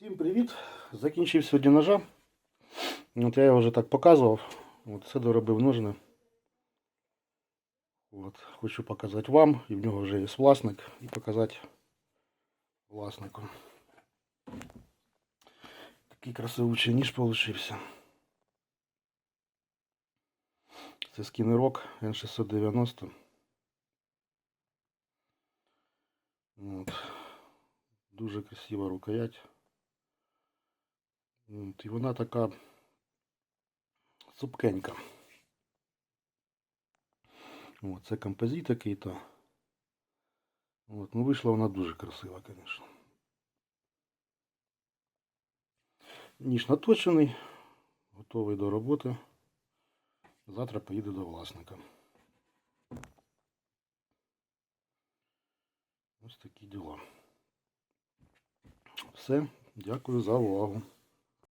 Всім привіт! Закінчив сьогодні ножа. От я його вже так показував. От все доробив ножни. От, хочу показати вам, і в нього вже є власник, і показати власнику. Такий красивучий ніж получився. Це скінерок N690. От. Дуже красива рукоять. От, і вона така цупкенька. От, це композит такий-то. От, ну вийшла вона дуже красива, звісно. Ніж наточений, готовий до роботи. Завтра поїду до власника. Ось такі діла. Все, дякую за увагу.